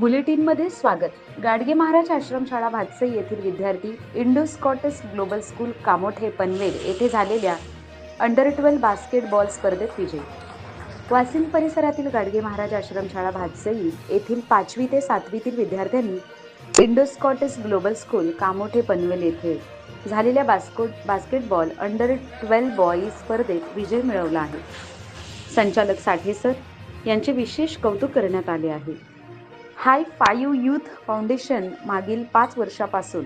बुलेटिनमध्ये स्वागत. गाडगे महाराज आश्रमशाळा भातसई येथील विद्यार्थी Indo Scots global school Kamothe Panvel येथे झालेल्या अंडर ट्वेल्व बास्केटबॉल स्पर्धेत विजयी. वासिम परिसरातील गाडगे महाराज आश्रमशाळा भातसई येथील पाचवी ते सातवीतील विद्यार्थ्यांनी Indo Scots global school Kamothe Panvel येथे झालेल्या बास्कोट बास्केटबॉल अंडर ट्वेल्व बॉईज स्पर्धेत विजय मिळवला आहे. संचालक साठे सर यांचे विशेष कौतुक करण्यात आले आहे. हाय फायू यूथ फाउंडेशन मागील पाच वर्षापासून.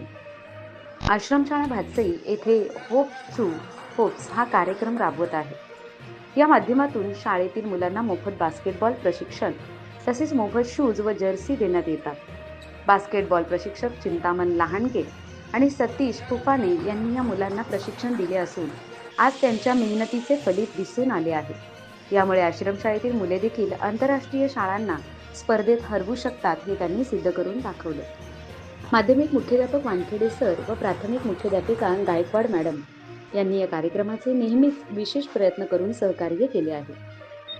आश्रमशाळा भातसई येथे होप थ्रू होप्स हा कार्यक्रम राबवत आहे. या माध्यमातून शाळेतील मुलांना मोफत बास्केटबॉल प्रशिक्षण तसेच मोफत शूज व जर्सी देण्यात येतात. बास्केटबॉल प्रशिक्षक चिंतामण लहानगे आणि सतीश तुफाने यांनी या मुलांना प्रशिक्षण दिले असून आज त्यांच्या मेहनतीचे फलित दिसून आले आहे. यामुळे आश्रमशाळेतील मुले देखील आंतरराष्ट्रीय शाळांना स्पर्धेत हरवू शकतात हे त्यांनी सिद्ध करून दाखवलं. माध्यमिक मुख्याध्यापक वानखेडे सर व प्राथमिक मुख्याध्यापिका गायकवाड मॅडम यांनी या कार्यक्रमाचे नेहमीच विशेष प्रयत्न करून सहकार्य केले आहे.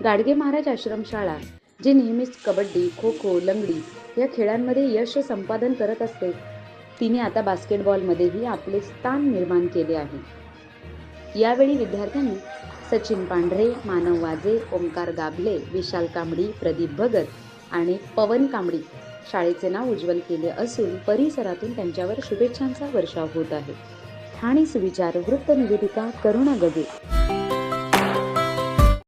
गाडगे महाराज आश्रमशाळा जे नेहमीच कबड्डी खो खो लंगडी या खेळांमध्ये यश संपादन करत असते तिने आता बास्केटबॉलमध्येही आपले स्थान निर्माण केले आहे. यावेळी विद्यार्थ्यांनी सचिन पांढरे मानव वाजे ओंकार गाभले विशाल कांबडी प्रदीप भगत आणि पवन कांबडी शाळेचे नाव उज्ज्वल केले असून परिसरातून त्यांच्यावर शुभेच्छांचा वर्षाव होत आहे. ठाणे सुविचार वृत्त निवेदिका करुणा गगे